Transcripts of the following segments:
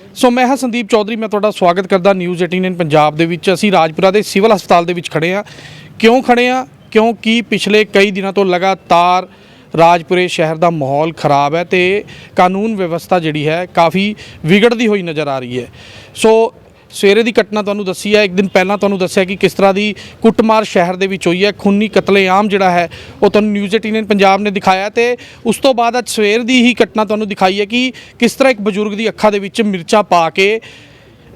ਸੋ ਮੈਂ ਹਾਂ ਸੰਦੀਪ ਚੌਧਰੀ, ਮੈਂ ਤੁਹਾਡਾ ਸਵਾਗਤ ਕਰਦਾ ਨਿਊਜ਼ 18 ਪੰਜਾਬ ਦੇ ਵਿੱਚ। ਅਸੀਂ ਰਾਜਪੁਰਾ ਦੇ ਸਿਵਲ ਹਸਪਤਾਲ ਦੇ ਵਿੱਚ ਖੜੇ ਆ ਕਿਉਂ ਖੜੇ ਆ ਕਿਉਂਕਿ ਪਿਛਲੇ ਕਈ ਦਿਨਾਂ ਤੋਂ ਲਗਾਤਾਰ ਰਾਜਪੁਰੇ ਸ਼ਹਿਰ ਦਾ ਮਾਹੌਲ ਖਰਾਬ ਹੈ ਤੇ ਕਾਨੂੰਨ ਵਿਵਸਥਾ ਜਿਹੜੀ ਹੈ ਕਾਫੀ ਵਿਗੜਦੀ ਹੋਈ ਨਜ਼ਰ ਆ ਰਹੀ ਹੈ। ਸੋ ਸਵੇਰੇ ਦੀ ਘਟਨਾ ਤੁਹਾਨੂੰ ਦੱਸੀ ਹੈ, ਇੱਕ ਦਿਨ ਪਹਿਲਾਂ ਤੁਹਾਨੂੰ ਦੱਸਿਆ ਕਿ ਕਿਸ ਤਰ੍ਹਾਂ ਦੀ ਕੁੱਟਮਾਰ ਸ਼ਹਿਰ ਦੇ ਵਿੱਚ ਹੋਈ ਹੈ, ਖੂਨੀ ਕਤਲੇਆਮ ਜਿਹੜਾ ਹੈ, ਉਹ ਤੁਹਾਨੂੰ ਨਿਊਜ਼ 18 ਪੰਜਾਬ ਨੇ ਦਿਖਾਇਆ ਤੇ ਉਸ ਤੋਂ ਬਾਅਦ ਅੱਜ ਸਵੇਰ ਦੀ ਹੀ ਘਟਨਾ ਤੁਹਾਨੂੰ ਦਿਖਾਈ ਹੈ ਕਿ ਕਿਸ ਤਰ੍ਹਾਂ ਇੱਕ ਬਜ਼ੁਰਗ ਦੀ ਅੱਖਾਂ ਦੇ ਵਿੱਚ ਮਿਰਚਾਂ ਪਾ ਕੇ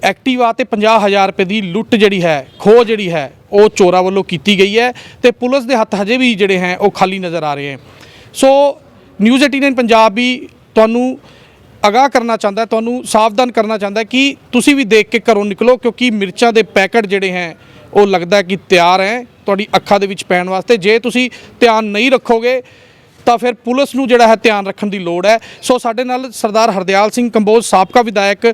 ਐਕਟਿਵਾ ਤੇ 50000 ਰੁਪਏ ਦੀ ਲੁੱਟ ਜਿਹੜੀ ਹੈ, ਖੋਹ ਜਿਹੜੀ ਹੈ, ਉਹ ਚੋਰਾਂ ਵੱਲੋਂ ਕੀਤੀ ਗਈ ਹੈ ਤੇ ਪੁਲਿਸ ਦੇ ਹੱਥ ਹਜੇ ਵੀ ਜਿਹੜੇ ਹੈ, ਉਹ ਖਾਲੀ ਨਜ਼ਰ ਆ ਰਹੇ ਹਨ ਸੋ ਨਿਊਜ਼ 18 ਪੰਜਾਬ ਵੀ ਤੁਹਾਨੂੰ ਅਗਾਹ ਕਰਨਾ ਚਾਹੁੰਦਾ, ਤੁਹਾਨੂੰ ਸਾਵਧਾਨ ਕਰਨਾ ਚਾਹੁੰਦਾ ਕਿ ਤੁਸੀਂ ਵੀ ਦੇਖ ਕੇ ਘਰੋਂ ਨਿਕਲੋ, ਕਿਉਂਕਿ ਮਿਰਚਾਂ ਦੇ ਪੈਕਟ ਜਿਹੜੇ ਹੈ, ਉਹ ਲੱਗਦਾ ਕਿ ਤਿਆਰ ਹੈ, ਤੁਹਾਡੀ ਅੱਖਾਂ ਦੇ ਵਿੱਚ ਪੈਣ ਵਾਸਤੇ। ਜੇ ਤੁਸੀਂ ਧਿਆਨ ਨਹੀਂ ਰੱਖੋਗੇ, ਤਾਂ ਫਿਰ ਪੁਲਿਸ ਨੂੰ ਜਿਹੜਾ ਹੈ ਧਿਆਨ ਰੱਖਣ ਦੀ ਲੋੜ ਹੈ। ਸੋ ਸਾਡੇ ਨਾਲ ਸਰਦਾਰ ਹਰਦਿਆਲ ਸਿੰਘ ਕੰਬੋਜ, ਸਾਬਕਾ ਵਿਧਾਇਕ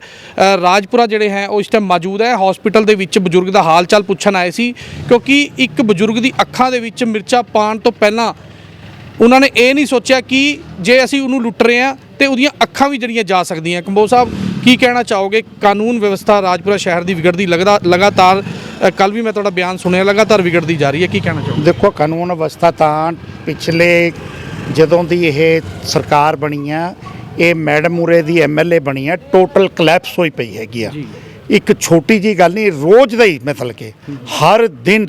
ਰਾਜਪੁਰਾ ਜਿਹੜੇ ਹੈ, ਉਹ ਇਸ ਟਾਈਮ ਮੌਜੂਦ ਹੈ। ਹਸਪੀਟਲ ਦੇ ਵਿੱਚ ਬਜ਼ੁਰਗ ਦਾ ਹਾਲ ਚਾਲ ਪੁੱਛਣ ਆਏ ਸੀ, ਕਿਉਂਕਿ ਇੱਕ ਬਜ਼ੁਰਗ ਦੀ ਅੱਖਾਂ ਦੇ ਵਿੱਚ ਮਿਰਚਾਂ ਪਾਣ ਤੋਂ ਪਹਿਲਾਂ ਉਹਨਾਂ ਨੇ ਇਹ ਨਹੀਂ ਸੋਚਿਆ ਕਿ ਜੇ ਅਸੀਂ ਉਹਨੂੰ ਲੁੱਟ ਰਹੇ ਹਾਂ ਤੇ ਉਹਦੀਆਂ ਅੱਖਾਂ ਵੀ ਜਿਹੜੀਆਂ ਜਾ ਸਕਦੀਆਂ। ਕੰਬੋਜ ਸਾਹਿਬ ਕੀ ਕਹਿਣਾ ਚਾਹੋਗੇ? ਕਾਨੂੰਨ ਵਿਵਸਥਾ ਰਾਜਪੁਰਾ ਸ਼ਹਿਰ ਦੀ ਵਿਗੜਦੀ ਲੱਗਦਾ ਲਗਾਤਾਰ ਕੱਲ ਵੀ ਮੈਂ ਤੁਹਾਡਾ ਬਿਆਨ ਸੁਣਿਆ ਲਗਾਤਾਰ ਵਿਗੜਦੀ ਜਾ ਰਹੀ ਹੈ। ਕੀ ਕਹਿਣਾ ਚਾਹੋਗੇ? ਦੇਖੋ ਕਾਨੂੰਨ ਅਵਸਥਾ ਤਾਂ ਪਿਛਲੇ ਜਦੋਂ ਦੀ ਇਹ ਸਰਕਾਰ ਬਣੀ ਆ ਇਹ ਮੈਡਮ ਮੂਰੇ ਦੀ ਐਮਐਲਏ ਬਣੀ ਆ ਟੋਟਲ ਕਲੈਪਸ ਹੋਈ ਪਈ ਹੈਗੀ ਆ। ਇੱਕ ਛੋਟੀ ਜੀ ਗੱਲ ਨਹੀਂ ਰੋਜ਼ ਦਾ ਹੀ ਮਤਲਬ ਕਿ ਹਰ ਦਿਨ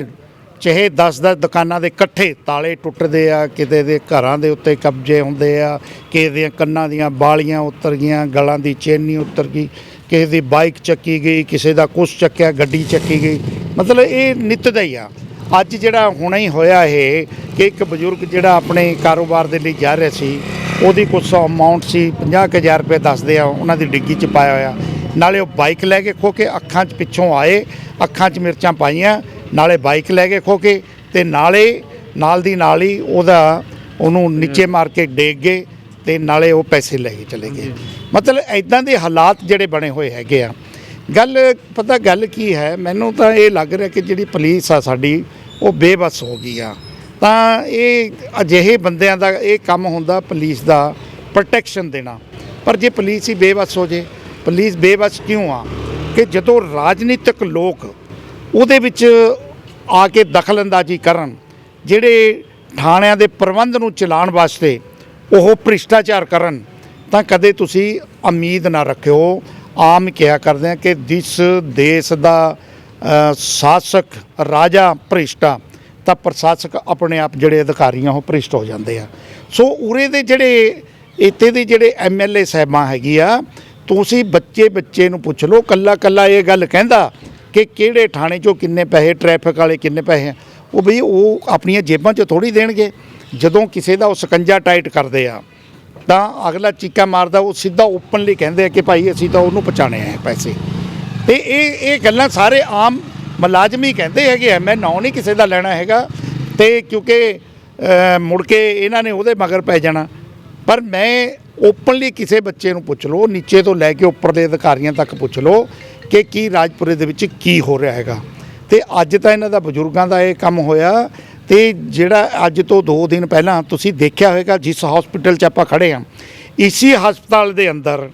ਚਾਹੇ 10 10 ਦੁਕਾਨਾਂ ਦੇ ਇਕੱਠੇ ਤਾਲੇ ਟੁੱਟਦੇ ਆ, ਕਿਤੇ ਦੇ ਘਰਾਂ ਦੇ ਉੱਤੇ ਕਬਜ਼ੇ ਹੁੰਦੇ ਆ, ਕਿਸੇ ਦੀਆਂ ਕੰਨਾਂ ਦੀਆਂ ਬਾਲੀਆਂ ਉਤਰ ਗਈਆਂ, ਗਲਾਂ ਦੀ ਚੇਨੀ ਉਤਰ ਗਈ, ਕਿਸੇ ਦੀ ਬਾਈਕ ਚੱਕੀ ਗਈ, ਕਿਸੇ ਦਾ ਕੁਛ ਚੱਕਿਆ, ਗੱਡੀ ਚੱਕੀ ਗਈ। ਮਤਲਬ ਇਹ ਨਿੱਤ ਦਾ ਹੀ ਆ। ਅੱਜ ਜਿਹੜਾ ਹੁਣਾ ਹੀ ਹੋਇਆ ਇਹ ਕਿ ਇੱਕ ਬਜ਼ੁਰਗ ਜਿਹੜਾ ਆਪਣੇ ਕਾਰੋਬਾਰ ਦੇ ਲਈ ਜਾ ਰਿਹਾ ਸੀ, ਉਹਦੀ ਕੁਛ ਅਮਾਉਂਟ ਸੀ 50000 ਰੁਪਏ ਦੱਸਦੇ ਆ, ਉਹਨਾਂ ਦੀ ਡਿੱਗੀ 'ਚ ਪਾਇਆ ਹੋਇਆ। ਨਾਲੇ ਉਹ ਬਾਈਕ ਲੈ ਕੇ ਖੋ ਕੇ ਅੱਖਾਂ 'ਚ ਪਿੱਛੋਂ ਆਏ, ਅੱਖਾਂ 'ਚ ਮਿਰਚਾਂ ਪਾਈਆਂ ਨਾਲੇ ਬਾਈਕ ਲੈ ਕੇ ਖੋ ਕੇ ਤੇ ਨਾਲੇ ਨਾਲ ਦੀ ਨਾਲ ਹੀ ਉਹਦਾ ਉਹਨੂੰ ਨੀਚੇ ਮਾਰ ਕੇ ਡੇਗ ਗਏ ਤੇ ਨਾਲੇ ਉਹ ਪੈਸੇ ਲੈ ਕੇ ਚਲੇ ਗਏ। ਮਤਲਬ ਐਦਾਂ ਦੇ ਹਾਲਾਤ ਜਿਹੜੇ ਬਣੇ ਹੋਏ ਹੈਗੇ ਆ। ਗੱਲ ਪਤਾ ਗੱਲ ਕੀ ਹੈ ਮੈਨੂੰ ਤਾਂ ਇਹ ਲੱਗ ਰਿਹਾ ਕਿ ਜਿਹੜੀ ਪੁਲਿਸ ਆ ਸਾਡੀ ਉਹ ਬੇਬਸ ਹੋ ਗਈ ਆ। ਤਾਂ ਇਹ ਅਜਿਹੇ ਬੰਦਿਆਂ ਦਾ ਇਹ ਕੰਮ ਹੁੰਦਾ ਪੁਲਿਸ ਦਾ ਪ੍ਰੋਟੈਕਸ਼ਨ ਦੇਣਾ। ਪਰ ਜੇ ਪੁਲਿਸ ਹੀ ਬੇਬਸ ਹੋ ਜੇ ਪੁਲਿਸ ਬੇਬਸ ਕਿਉਂ ਆ? ਕਿ ਜਦੋਂ ਰਾਜਨੀਤਿਕ ਲੋਕ ਉਹਦੇ ਵਿੱਚ ਆ ਕੇ ਦਖਲਅੰਦਾਜ਼ੀ ਕਰਨ, ਜਿਹੜੇ ਥਾਣਿਆਂ ਦੇ ਪ੍ਰਬੰਧ ਨੂੰ ਚਲਾਉਣ ਵਾਸਤੇ ਉਹ ਭ੍ਰਿਸ਼ਟਾਚਾਰ ਕਰਨ, ਤਾਂ ਕਦੇ ਤੁਸੀਂ ਉਮੀਦ ਨਾ ਰੱਖਿਓ। ਆਮ ਕਿਹਾ ਕਰਦੇ ਆ ਕਿ ਜਿਸ ਦੇਸ਼ ਦਾ ਸ਼ਾਸਕ ਰਾਜਾ ਭ੍ਰਿਸ਼ਟਾ ਤਾਂ ਪ੍ਰਸ਼ਾਸਕ ਆਪਣੇ ਆਪ ਜਿਹੜੇ ਅਧਿਕਾਰੀਆਂ ਉਹ ਭ੍ਰਿਸ਼ਟ ਹੋ ਜਾਂਦੇ ਆ। ਸੋ ਉਰੇ ਦੇ ਜਿਹੜੇ, ਇੱਥੇ ਦੇ ਜਿਹੜੇ ਐਮਐਲਏ ਸਾਹਿਬਾਂ ਹੈਗੀ ਆ, ਤੁਸੀਂ ਬੱਚੇ ਬੱਚੇ ਨੂੰ ਪੁੱਛ ਲਓ ਕੱਲਾ ਕੱਲਾ ਇਹ ਗੱਲ ਕਹਿੰਦਾ ਕਿ ਕਿਹੜੇ ਥਾਣੇ 'ਚੋਂ ਕਿੰਨੇ ਪੈਸੇ ਟ੍ਰੈਫਿਕ ਵਾਲੇ ਕਿੰਨੇ ਪੈਸੇ ਆ। ਉਹ ਬਈ ਉਹ ਆਪਣੀਆਂ ਜੇਬਾਂ 'ਚ ਥੋੜੀ ਦੇਣਗੇ। ਜਦੋਂ ਕਿਸੇ ਦਾ ਉਹ ਸਕੰਜਾ ਟਾਈਟ ਕਰਦੇ ਆ, ਤਾਂ ਅਗਲਾ ਚੀਕਾ ਮਾਰਦਾ, ਉਹ ਸਿੱਧਾ ਓਪਨਲੀ ਕਹਿੰਦੇ ਆ ਕਿ ਭਾਈ ਅਸੀਂ ਤਾਂ ਉਹਨੂੰ ਪਹੁੰਚਾਣੇ ਆ ਪੈਸੇ। ਤੇ ਇਹ ਇਹ ਗੱਲਾਂ ਸਾਰੇ ਆਮ ਮੁਲਾਜ਼ਮ ਹੀ ਕਹਿੰਦੇ ਹੈਗੇ ਆ। ਮੈਂ ਨਾਂ ਨਹੀਂ ਕਿਸੇ ਦਾ ਲੈਣਾ ਹੈਗਾ, ਤੇ ਕਿਉਂਕਿ ਮੁੜ ਕੇ ਇਹਨਾਂ ਨੇ ਉਹਦੇ ਮਗਰ ਪੈ ਜਾਣਾ। ਪਰ ਮੈਂ ਓਪਨਲੀ ਕਿਸੇ ਬੱਚੇ ਨੂੰ ਪੁੱਛ ਲਓ, ਨੀਚੇ ਤੋਂ ਲੈ ਕੇ ਉੱਪਰ ਦੇ ਅਧਿਕਾਰੀਆਂ ਤੱਕ ਪੁੱਛ ਲਓ ਕਿ ਕੀ ਰਾਜਪੁਰੇ ਦੇ ਵਿੱਚ ਕੀ ਹੋ ਰਿਹਾ ਹੈਗਾ। ਤੇ ਅੱਜ ਤਾਂ ਇਹਨਾਂ ਦਾ ਬਜ਼ੁਰਗਾਂ ਦਾ ਇਹ ਕੰਮ ਹੋਇਆ ਤੇ ਜਿਹੜਾ ਅੱਜ ਤੋਂ 2 ਦਿਨ ਪਹਿਲਾਂ ਤੁਸੀਂ ਦੇਖਿਆ ਹੋਵੇਗਾ ਜਿਸ ਹਸਪੀਟਲ 'ਚ ਆਪਾਂ ਖੜੇ ਹਾਂ, ਇਸੀ ਹਸਪਤਾਲ ਦੇ ਅੰਦਰ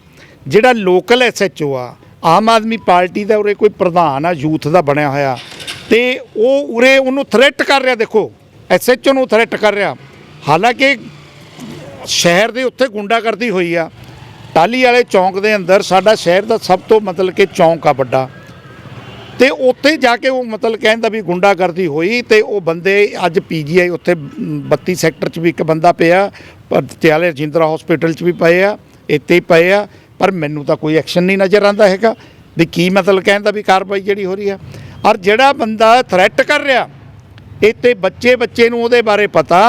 ਜਿਹੜਾ ਲੋਕਲ ਐਸਐਚਓ ਆ, ਆਮ ਆਦਮੀ ਪਾਰਟੀ ਦਾ ਉਰੇ ਕੋਈ ਪ੍ਰਧਾਨ ਆ, ਯੂਥ ਦਾ ਬਣਿਆ ਹੋਇਆ ਤੇ ਉਹ ਉਰੇ ਉਹਨੂੰ ਥ੍ਰੈਟ ਕਰ ਰਿਹਾ ਦੇਖੋ ਐਸਐਚਓ ਨੂੰ ਥ੍ਰੈਟ ਕਰ ਰਿਹਾ। ਹਾਲਾਂਕਿ ਸ਼ਹਿਰ ਦੇ ਉੱਤੇ ਗੁੰਡਾਗਰਦੀ ਹੋਈ ਆ ਟਾਲੀ ਵਾਲੇ ਚੌਂਕ ਦੇ ਅੰਦਰ ਸਾਡਾ ਸ਼ਹਿਰ ਦਾ ਸਭ ਤੋਂ ਮਤਲਬ ਕਿ ਚੌਂਕ ਆ ਵੱਡਾ। ਤੇ ਉੱਥੇ ਜਾ ਕੇ ਉਹ ਮਤਲਬ ਕਹਿੰਦਾ ਵੀ ਗੁੰਡਾਗਰਦੀ ਹੋਈ ਤੇ ਉਹ ਬੰਦੇ ਅੱਜ ਪੀਜੀਆਈ ਉੱਥੇ ਮ, 32 ਸੈਕਟਰ 'ਚ ਵੀ ਇੱਕ ਬੰਦਾ ਪਿਆ ਪਟਿਆਲੇ ਰਜਿੰਦਰਾ ਹਸਪੀਟਲ 'ਚ ਵੀ ਪਏ ਆ ਇੱਥੇ ਹੀ ਪਏ ਆ ਪਰ ਮੈਨੂੰ ਤਾਂ ਕੋਈ ਐਕਸ਼ਨ ਨਹੀਂ ਨਜ਼ਰ ਆਉਂਦਾ ਹੈਗਾ ਵੀ ਕੀ ਮਤਲਬ ਕਹਿੰਦਾ ਵੀ ਕਾਰਵਾਈ ਜਿਹੜੀ ਹੋ ਰਹੀ ਆ। ਔਰ ਜਿਹੜਾ ਬੰਦਾ ਥ੍ਰੈਟ ਕਰ ਰਿਹਾ ਇੱਥੇ ਬੱਚੇ ਬੱਚੇ ਨੂੰ ਉਹਦੇ ਬਾਰੇ ਪਤਾ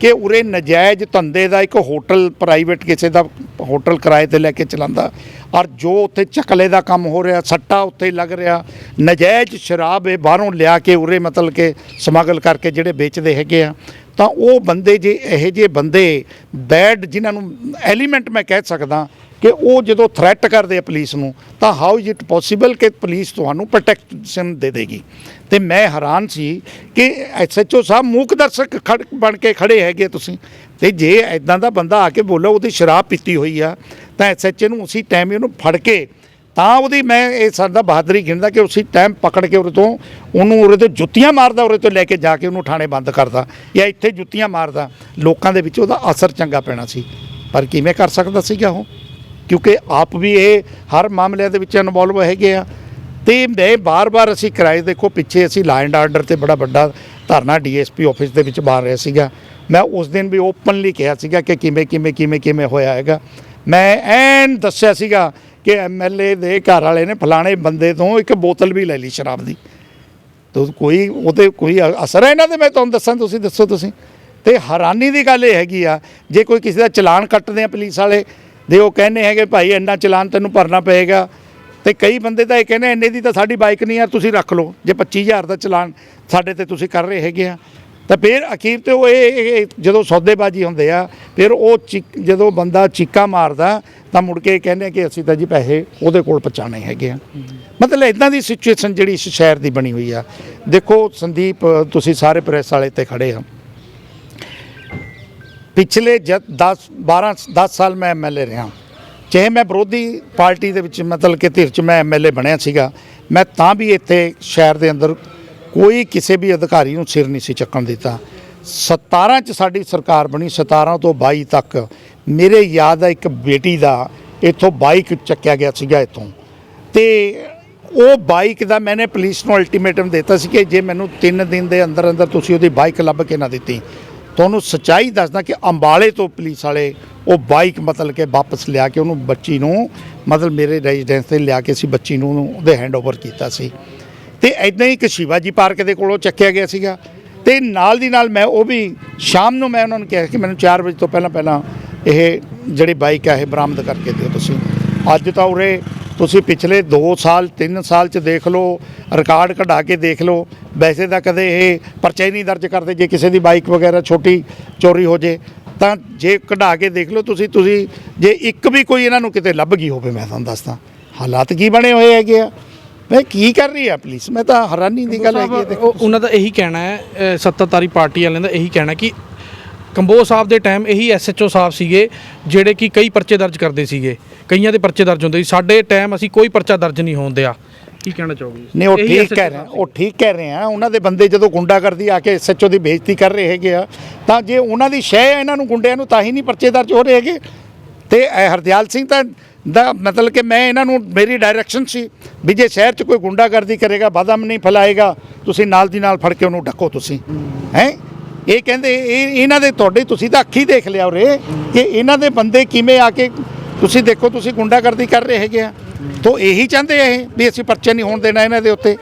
ਕਿ ਉਰੇ ਨਜਾਇਜ਼ ਧੰਦੇ ਦਾ ਇੱਕ ਹੋਟਲ ਪ੍ਰਾਈਵੇਟ ਕਿਸੇ ਦਾ ਹੋਟਲ ਕਿਰਾਏ ਤੇ ਲੈ ਕੇ ਚਲਾਉਂਦਾ। ਔਰ ਜੋ ਉੱਥੇ ਚਕਲੇ ਦਾ ਕੰਮ ਹੋ ਰਿਹਾ, ਸੱਟਾ ਉੱਥੇ ਲੱਗ ਰਿਹਾ। ਨਜਾਇਜ਼ ਸ਼ਰਾਬ ਇਹ ਬਾਹਰੋਂ ਲਿਆ ਕੇ ਉਰੇ ਮਤਲਬ ਕਿ ਸਮਗਲ ਕਰਕੇ ਜਿਹੜੇ ਵੇਚਦੇ ਹੈਗੇ ਆ, ਤਾਂ ਉਹ ਬੰਦੇ ਜੇ, ਇਹੋ ਜਿਹੇ ਬੰਦੇ ਬੈਡ ਜਿਨ੍ਹਾਂ ਨੂੰ ਐਲੀਮੈਂਟ ਮੈਂ ਕਹਿ ਸਕਦਾ ਕਿ ਉਹ ਜਦੋਂ ਥ੍ਰੈਟ ਕਰਦੇ ਆ ਪੁਲਿਸ ਨੂੰ, ਤਾਂ ਹਾਊ ਇਜ਼ ਇਟ ਪੋਸੀਬਲ ਕਿ ਪੁਲਿਸ ਤੁਹਾਨੂੰ ਪ੍ਰੋਟੈਕਸ਼ਨ ਦੇ ਦੇਗੀ? ਤੇ ਮੈਂ ਹੈਰਾਨ ਸੀ ਕਿ ਐਸਐਚਓ ਸਾਹਿਬ ਮੂਕ ਦਰਸ਼ਕ ਖੜ, ਬਣ ਕੇ ਖੜੇ ਹੈਗੇ ਤੁਸੀਂ। ਤੇ ਜੇ ਐਦਾਂ ਦਾ ਬੰਦਾ ਆ ਕੇ ਬੋਲੋ, ਉਹਦੀ ਸ਼ਰਾਬ ਪੀਤੀ ਹੋਈ ਆ, ਤਾਂ ਐਸਐਚਓ ਨੂੰ ਉਸੇ ਟਾਈਮ ਉਹਨੂੰ ਫੜ ਕੇ, ਤਾਂ ਉਹਦੀ ਮੈਂ ਇਹ ਸਾਡਾ ਬਹਾਦਰੀ ਗਿਣਦਾ ਕਿ ਉਸੇ ਟਾਈਮ ਪਕੜ ਕੇ ਉਹਦੇ ਤੋਂ, ਉਹਨੂੰ ਉਹਦੇ ਤੋਂ ਜੁੱਤੀਆਂ ਮਾਰਦਾ, ਉਹਦੇ ਤੋਂ ਲੈ ਕੇ ਜਾ ਕੇ ਉਹਨੂੰ ਥਾਣੇ ਬੰਦ ਕਰਦਾ, ਜਾਂ ਇੱਥੇ ਜੁੱਤੀਆਂ ਮਾਰਦਾ। ਲੋਕਾਂ ਦੇ ਵਿੱਚ ਉਹਦਾ ਅਸਰ ਚੰਗਾ ਪੈਣਾ ਸੀ। ਪਰ ਕਿਵੇਂ ਕਰ ਸਕਦਾ ਸੀਗਾ ਉਹ? ਕਿਉਂਕਿ ਆਪ ਵੀ ਇਹ ਹਰ ਮਾਮਲਿਆਂ ਦੇ ਵਿੱਚ ਇਨਵੋਲਵ ਹੈਗੇ ਆ। ਤੇ ਮੈਂ ਬਾਰ-ਬਾਰ ਅਸੀਂ ਕਿਰਾਏ ਦੇਖੋ, ਪਿੱਛੇ ਅਸੀਂ ਲਾ ਐਂਡ ਆਰਡਰ ਤੇ ਬੜਾ ਵੱਡਾ ਧਰਨਾ ਡੀਐਸਪੀ ਆਫਿਸ ਦੇ ਵਿੱਚ ਬਾਹਰ ਰਿਹਾ ਸੀਗਾ। ਮੈਂ ਉਸ ਦਿਨ ਵੀ ਓਪਨਲੀ ਕਿਹਾ ਸੀਗਾ ਕਿ ਕਿਵੇਂ ਕਿਵੇਂ ਕਿਵੇਂ ਕਿਵੇਂ ਹੋਇਆ ਹੈਗਾ। ਮੈਂ ਐਨ ਦੱਸਿਆ ਸੀਗਾ ਕਿ ਐਮਐਲਏ ਦੇ ਘਰ ਵਾਲੇ ਨੇ ਫਲਾਣੇ ਬੰਦੇ ਤੋਂ ਇੱਕ ਬੋਤਲ ਵੀ ਲੈ ਲਈ ਸ਼ਰਾਬ ਦੀ। ਤੋ ਕੋਈ ਉਹਦੇ ਕੋਈ ਅਸਰ ਹੈ ਇਹਨਾਂ ਦੇ? ਮੈਂ ਤੁਹਾਨੂੰ ਦੱਸਾਂ, ਤੁਸੀਂ ਦੱਸੋ ਤੁਸੀਂ। ਤੇ ਹੈਰਾਨੀ ਦੀ ਗੱਲ ਇਹ ਹੈਗੀ ਆ, ਜੇ ਕੋਈ ਕਿਸੇ ਦਾ ਚਲਾਨ ਕੱਟਦੇ ਆ ਪੁਲਿਸ ਵਾਲੇ ਦੇ ਉਹ ਕਹਿੰਦੇ ਹੈਗੇ, ਭਾਈ, ਇੰਨਾ ਚਲਾਨ ਤੈਨੂੰ ਭਰਨਾ ਪਏਗਾ। ਤੇ ਕਈ ਬੰਦੇ ਤਾਂ ਇਹ ਕਹਿੰਦੇ, ਇੰਨੇ ਦੀ ਤਾਂ ਸਾਡੀ ਬਾਈਕ ਨਹੀਂ ਆ, ਤੁਸੀਂ ਰੱਖ ਲਓ। ਜੇ 25000 ਦਾ ਚਲਾਨ ਸਾਡੇ ਤੇ ਤੁਸੀਂ ਕਰ ਰਹੇ ਹੈਗੇ ਆ। ਤਾਂ ਫਿਰ ਅਖੀਰ ਤੇ ਉਹ ਇਹ ਜਦੋਂ ਸੌਦੇਬਾਜ਼ੀ ਹੁੰਦੇ ਆ, ਫਿਰ ਉਹ ਚੀਕ- ਜਦੋਂ ਬੰਦਾ ਚੀਕਾ ਮਾਰਦਾ, ਤਾਂ ਮੁੜ ਕੇ ਕਹਿੰਦੇ ਕਿ ਅਸੀਂ ਤਾਂ ਜੀ ਪੈਸੇ ਉਹਦੇ ਕੋਲ ਪਹੁੰਚਾਣੇ ਹੈਗੇ ਆ। ਮਤਲਬ ਇਦਾਂ ਦੀ ਸਿਚੁਏਸ਼ਨ ਜਿਹੜੀ ਇਸ ਸ਼ਹਿਰ ਦੀ ਬਣੀ ਹੋਈ ਆ। ਦੇਖੋ ਸੰਦੀਪ, ਤੁਸੀਂ ਸਾਰੇ ਪ੍ਰੈਸ ਵਾਲੇ ਤੇ ਖੜੇ ਆ। ਪਿਛਲੇ ਜਦ 10 12 10 ਸਾਲ ਮੈਂ ਐਮਐਲਏ ਰਿਹਾ। ਚਾਹੇ ਮੈਂ ਵਿਰੋਧੀ ਪਾਰਟੀ ਦੇ ਵਿੱਚ ਮਤਲਬ ਕਿ ਧਿਰ ਚ ਮੈਂ ਐਮਐਲਏ ਬਣਿਆ ਸੀਗਾ, ਮੈਂ ਤਾਂ ਵੀ ਇੱਥੇ ਸ਼ਹਿਰ ਦੇ ਅੰਦਰ ਕੋਈ ਕਿਸੇ ਵੀ ਅਧਿਕਾਰੀ ਨੂੰ ਸਿਰ ਨਹੀਂ ਸੀ ਚੱਕਣ ਦਿੱਤਾ। 17 ਚ ਸਾਡੀ ਸਰਕਾਰ ਬਣੀ 17 ਤੋਂ 22 ਤੱਕ। ਮੇਰੇ ਯਾਦ ਆ ਇੱਕ ਬੇਟੀ ਦਾ, ਇੱਥੋਂ ਬਾਈਕ ਚੱਕਿਆ ਗਿਆ ਸੀਗਾ ਇੱਥੋਂ। ਤੇ ਉਹ ਬਾਈਕ ਦਾ ਮੈਨੇ ਪੁਲਿਸ ਨੂੰ ਅਲਟੀਮੇਟਮ ਦਿੱਤਾ ਸੀ ਕਿ ਜੇ ਮੈਨੂੰ 3 ਦਿਨ ਦੇ ਅੰਦਰ ਅੰਦਰ ਤੁਸੀਂ ਉਹਦੀ ਬਾਈਕ ਲੱਭ ਕੇ ਨਾ ਦਿੱਤੀ ਤੁਹਾਨੂੰ ਸੱਚਾਈ ਦੱਸਦਾ ਕਿ ਅੰਬਾਲੇ ਤੋਂ ਪੁਲਿਸ ਵਾਲੇ ਉਹ ਬਾਈਕ ਮਤਲਬ ਕਿ ਵਾਪਸ ਲਿਆ ਕੇ ਉਹਨੂੰ ਬੱਚੀ ਨੂੰ, ਮਤਲਬ ਮੇਰੇ ਰੈਜ਼ੀਡੈਂਸ ਤੇ ਲਿਆ ਕੇ ਅਸੀਂ ਬੱਚੀ ਨੂੰ ਉਹਦੇ ਹੈਂਡਓਵਰ ਕੀਤਾ ਸੀ। ਤੇ ਐਦਾਂ ਹੀ ਇੱਕ ਸ਼ਿਵਾਜੀ ਪਾਰਕ ਦੇ ਕੋਲੋਂ ਚੱਕਿਆ ਗਿਆ ਸੀਗਾ। ਤੇ ਨਾਲ ਦੀ ਨਾਲ ਮੈਂ ਉਹ ਵੀ ਸ਼ਾਮ ਨੂੰ ਮੈਂ ਉਹਨਾਂ ਨੂੰ ਕਿਹਾ ਕਿ ਮੈਨੂੰ 4 ਵਜੇ ਤੋਂ ਪਹਿਲਾਂ ਪਹਿਲਾਂ ਇਹ ਜਿਹੜੀ ਬਾਈਕ ਹੈ ਇਹ ਬਰਾਮਦ ਕਰਕੇ ਦਿਓ ਤੁਸੀਂ। ਅੱਜ ਤਾਂ ਉਰੇ ਤੁਸੀਂ ਪਿਛਲੇ 2 ਸਾਲ 3 ਸਾਲ ਚ ਦੇਖ ਲਓ ਰਿਕਾਰਡ ਕਢਾ ਕੇ ਦੇਖ ਲਓ ਵੈਸੇ ਤਾਂ ਕਦੇ ਇਹ ਪਰਚਾ ਹੀ ਨਹੀਂ ਦਰਜ ਕਰਦੇ ਜੇ ਕਿਸੇ ਦੀ ਬਾਈਕ ਵਗੈਰਾ ਛੋਟੀ ਚੋਰੀ ਹੋ ਜੇ ਤਾਂ ਜੇ ਕਢਾ ਕੇ ਦੇਖ ਲਓ ਤੁਸੀਂ ਤੁਸੀਂ ਜੇ ਇੱਕ ਵੀ ਕੋਈ ਇਹਨਾਂ ਨੂੰ ਕਿਤੇ ਲੱਭ ਗਈ ਹੋਵੇ ਮੈਂ ਤੁਹਾਨੂੰ ਦੱਸਦਾ ਹਾਲਾਤ ਕੀ ਬਣੇ ਹੋਏ ਹੈਗੇ ਆ? ਮੈਂ ਕੀ ਕਰ ਰਹੀ ਆ ਪੁਲਿਸ ਮੈਂ ਤਾਂ ਹੈਰਾਨੀ ਦੀ ਗੱਲ ਹੈਗੀ ਦੇਖੋ। ਉਹ- ਉਹਨਾਂ ਦਾ ਇਹੀ ਕਹਿਣਾ ਹੈ ਸੱਤਾਧਾਰੀ ਪਾਰਟੀ ਵਾਲਿਆਂ ਦਾ ਇਹੀ ਕਹਿਣਾ ਕਿ ਕੰਬੋਜ ਸਾਹਿਬ ਦੇ ਟਾਈਮ ਇਹੀ ਐਸਐਚਓ ਸਾਹਿਬ ਸੀਗੇ ਜਿਹੜੇ ਕਿ ਕਈ ਪਰਚੇ ਦਰਜ ਕਰਦੇ ਸੀਗੇ। ਕਈਆਂ ਦੇ ਪਰਚੇ ਦਰਜ ਹੁੰਦੇ ਸੀ। ਸਾਡੇ ਟਾਈਮ ਅਸੀਂ ਕੋਈ ਪਰਚਾ ਦਰਜ ਨਹੀਂ ਹੋਣ ਦਿਆ। ਕੀ ਕਹਿਣਾ ਚਾਹੋਗੇ? ਨਹੀਂ ਉਹ ਠੀਕ ਕਹਿ ਰਹੇ ਆ, ਉਹ ਠੀਕ ਕਹਿ ਰਹੇ ਆ। ਉਹਨਾਂ ਦੇ ਬੰਦੇ ਜਦੋਂ ਗੁੰਡਾਗਰਦੀ ਆ ਕੇ ਐਸਐਚਓ ਦੀ ਬੇਇੱਜ਼ਤੀ ਕਰ ਰਹੇ ਹੈਗੇ ਆ ਤਾਂ ਜੇ ਉਹਨਾਂ ਦੀ ਸ਼ੈ ਹੈ ਇਹਨਾਂ ਨੂੰ ਗੁੰਡਿਆਂ ਨੂੰ ਤਾਂ ਹੀ ਨਹੀਂ ਪਰਚੇ ਦਰਜ ਹੋ ਰਹੇ ਹੈਗੇ। ਤੇ ਇਹ ਹਰਦਿਆਲ ਸਿੰਘ ਤਾਂ ਦਾ ਮਤਲਬ ਕਿ ਮੈਂ ਇਹਨਾਂ ਨੂੰ ਮੇਰੀ ਡਾਇਰੈਕਸ਼ਨ ਸੀ ਵੀ ਜੇ ਸ਼ਹਿਰ 'ਚ ਕੋਈ ਗੁੰਡਾਗਰਦੀ ਕਰੇਗਾ ਬਦਮ ਨਹੀਂ ਫੈਲਾਏਗਾ ਤੁਸੀਂ ਨਾਲ ਦੀ ਨਾਲ ਫੜ ਕੇ ਉਹਨੂੰ ਡੱਕੋ ਤੁਸੀਂ। ਹੈ? ਇਹ ਕਹਿੰਦੇ, ਇਹ ਇਹਨਾਂ ਦੇ ਤੁਹਾਡੇ, ਤੁਸੀਂ ਤਾਂ ਅੱਖੀ ਦੇਖ ਲਿਆ ਉਰੇ। ਕਿ ਇਹਨਾਂ ਦੇ ਬੰਦੇ ਕਿਵੇਂ ਆ ਕੇ, ਤੁਸੀਂ ਦੇਖੋ, ਤੁਸੀਂ ਗੁੰਡਾਗਰਦੀ ਕਰ ਰਹੇ ਹੈਗੇ ਆ। ਤੋ ਇਹੀ ਚਾਹੁੰਦੇ ਇਹ, ਵੀ ਅਸੀਂ ਪਰਚੇ ਨਹੀਂ ਹੋਣ ਦੇਣਾ ਇਹਨਾਂ ਦੇ ਉੱਤੇ।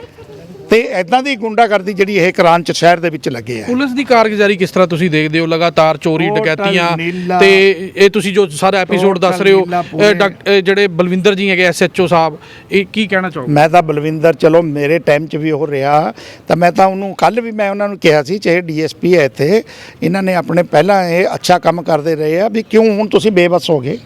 ਤੇ ਐਦਾਂ ਦੀ ਗੁੰਡਾਗਰਦੀ ਜਿਹੜੀ ਇਹ ਕਰਾਨ ਚ ਸ਼ਹਿਰ ਦੇ ਵਿੱਚ ਲੱਗੇ ਆ। ਪੁਲਿਸ ਦੀ ਕਾਰਗੁਜ਼ਾਰੀ ਕਿਸ ਤਰ੍ਹਾਂ ਤੁਸੀਂ ਦੇਖਦੇ ਹੋ? ਲਗਾਤਾਰ ਚੋਰੀ ਡਕੈਤੀਆਂ। ਤੇ ਇਹ ਤੁਸੀਂ ਜੋ ਸਾਰਾ ਐਪੀਸੋਡ ਦੱਸ ਰਹੇ ਹੋ ਜਿਹੜੇ ਬਲਵਿੰਦਰ ਜੀ ਹੈਗੇ ਐਸਐਚਓ ਸਾਹਿਬ ਇਹ ਕੀ ਕਹਿਣਾ ਚਾਹੋਗੇ? ਮੈਂ ਤਾਂ ਬਲਵਿੰਦਰ ਚਲੋ ਮੇਰੇ ਟਾਈਮ 'ਚ ਵੀ ਉਹ ਰਿਹਾ ਤਾਂ ਮੈਂ ਤਾਂ ਉਹਨੂੰ ਕੱਲ ਵੀ ਮੈਂ ਉਹਨਾਂ ਨੂੰ ਕਿਹਾ ਸੀ ਚਾਹੇ ਡੀਐਸਪੀ ਹੈ ਇੱਥੇ ਇਹਨਾਂ ਨੇ ਆਪਣੇ ਪਹਿਲਾਂ ਇਹ ਅੱਛਾ ਕੰਮ ਕਰਦੇ ਰਹੇ ਆ ਵੀ ਕਿਉਂ ਹੁਣ ਤੁਸੀਂ ਬੇਬਸ ਹੋ ਗਏ?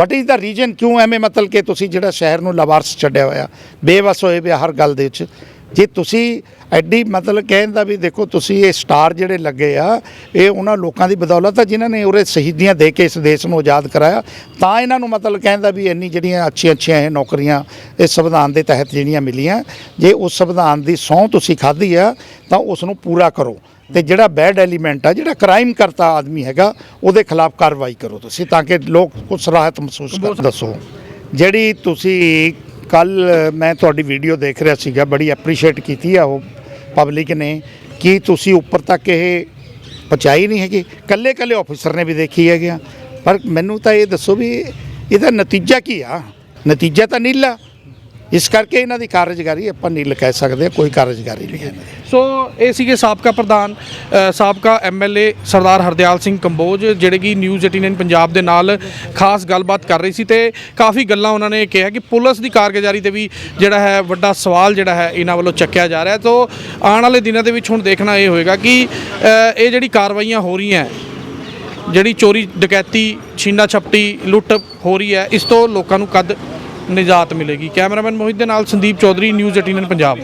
ਵਟ ਇਜ਼ ਦਾ ਰੀਜਨ ਕਿਉਂ ਐਵੇਂ ਮਤਲਬ ਕਿ ਤੁਸੀਂ ਜਿਹੜਾ ਸ਼ਹਿਰ ਨੂੰ ਲਵਾਰਸ ਛੱਡਿਆ ਹੋਇਆ ਬੇਬਸ ਹੋਏ ਵੀ ਹਰ ਗੱਲ ਦੇ ਵਿੱਚ? ਜੇ ਤੁਸੀਂ ਐਡੀ ਮਤਲਬ ਕਹਿਣ ਦਾ ਵੀ ਦੇਖੋ ਤੁਸੀਂ ਇਹ ਸਟਾਰ ਜਿਹੜੇ ਲੱਗੇ ਆ ਇਹ ਉਹਨਾਂ ਲੋਕਾਂ ਦੀ ਬਦੌਲਤ ਆ ਜਿਨ੍ਹਾਂ ਨੇ ਉਰੇ ਸ਼ਹੀਦੀਆਂ ਦੇ ਕੇ ਇਸ ਦੇਸ਼ ਨੂੰ ਆਜ਼ਾਦ ਕਰਾਇਆ। ਤਾਂ ਇਹਨਾਂ ਨੂੰ ਮਤਲਬ ਕਹਿੰਦਾ ਵੀ ਇੰਨੀ ਜਿਹੜੀਆਂ ਅੱਛੀਆਂ ਅੱਛੀਆਂ ਇਹ ਨੌਕਰੀਆਂ ਇਹ ਸੰਵਿਧਾਨ ਦੇ ਤਹਿਤ ਜਿਹੜੀਆਂ ਮਿਲੀਆਂ ਜੇ ਉਸ ਸੰਵਿਧਾਨ ਦੀ ਸਹੁੰ ਤੁਸੀਂ ਖਾਧੀ ਆ ਤਾਂ ਉਸ ਨੂੰ ਪੂਰਾ ਕਰੋ। ਤੇ ਜਿਹੜਾ ਬੈਡ ਐਲੀਮੈਂਟ ਆ ਜਿਹੜਾ ਕ੍ਰਾਈਮ ਕਰਤਾ ਆਦਮੀ ਹੈਗਾ ਉਹਦੇ ਖਿਲਾਫ ਕਾਰਵਾਈ ਕਰੋ ਤੁਸੀਂ ਤਾਂ ਕਿ ਲੋਕ ਕੁਝ ਰਾਹਤ ਮਹਿਸੂਸ ਕਰ ਦੱਸੋ। ਜਿਹੜੀ ਤੁਸੀਂ ਕੱਲ ਮੈਂ ਤੁਹਾਡੀ ਵੀਡੀਓ ਦੇਖ ਰਿਹਾ ਸੀਗਾ, ਬੜੀ ਐਪਰੀਸ਼ੀਏਟ ਕੀਤੀ ਆ ਉਹ ਪਬਲਿਕ ਨੇ, ਕਿ ਤੁਸੀਂ ਉੱਪਰ ਤੱਕ ਇਹ ਪਹੁੰਚਾਈ ਨਹੀਂ ਹੈਗੀ। ਕੱਲੇ ਕੱਲੇ ਆਫੀਸਰ ਨੇ ਵੀ ਦੇਖੀ ਹੈਗੀ ਪਰ ਮੈਨੂੰ ਤਾਂ ਇਹ ਦੱਸੋ ਵੀ ਇਹਦਾ ਨਤੀਜਾ ਕੀ ਆ? ਨਤੀਜਾ ਤਾਂ ਨੀਲਾ। ਇਸ ਕਰਕੇ ਇਹਨਾਂ ਦੀ ਕਾਰਜਕਾਰੀ ਆਪਾਂ ਨੀਲ ਕਹਿ ਸਕਦੇ ਕੋਈ ਕਾਰਜਕਾਰੀ ਨਹੀਂ ਹੈ ਇਹਨਾਂ ਦੀ। ਸੋ ਇਹ ਸੀਗੇ ਸਾਬਕਾ ਪ੍ਰਧਾਨ ਅ, ਸਾਬਕਾ ਐਮਐਲਏ ਸਰਦਾਰ ਹਰਦਿਆਲ ਸਿੰਘ ਕੰਬੋਜ ਜਿਹੜੇ ਕਿ ਨਿਊਜ਼ 18 ਪੰਜਾਬ ਦੇ ਨਾਲ ਖਾਸ ਗੱਲਬਾਤ ਕਰ ਰਹੀ ਸੀ ਤੇ ਕਾਫੀ ਗੱਲਾਂ ਉਹਨਾਂ ਨੇ ਕਿਹਾ ਕਿ ਪੁਲਿਸ ਦੀ ਕਾਰਗੁਜ਼ਾਰੀ ਤੇ ਵੀ ਜਿਹੜਾ ਹੈ ਵੱਡਾ ਸਵਾਲ ਜਿਹੜਾ ਹੈ ਇਹਨਾਂ ਵੱਲੋਂ ਚੱਕਿਆ ਜਾ ਰਿਹਾ। ਤੋਂ ਆਉਣ ਵਾਲੇ ਦਿਨਾਂ ਦੇ ਵਿੱਚ ਹੁਣ ਦੇਖਣਾ ਇਹ ਹੋਏਗਾ ਕਿ ਅ, ਇਹ ਜਿਹੜੀ ਕਾਰਵਾਈਆਂ ਹੋ ਰਹੀਆਂ ਜਿਹੜੀ ਚੋਰੀ ਡਕੈਤੀ ਛੀਨਾ ਛਪਟੀ ਲੁੱਟ ਹੋ ਰਹੀ ਹੈ ਇਸ ਤੋਂ ਲੋਕਾਂ ਨੂੰ ਕਦ ਨਿਜਾਤ ਮਿਲੇਗੀ। ਕੈਮਰਾਮੈਨ ਮੋਹਿਤ ਦੇ ਨਾਲ ਸੰਦੀਪ ਚੌਧਰੀ ਨਿਊਜ਼ 18 ਪੰਜਾਬ।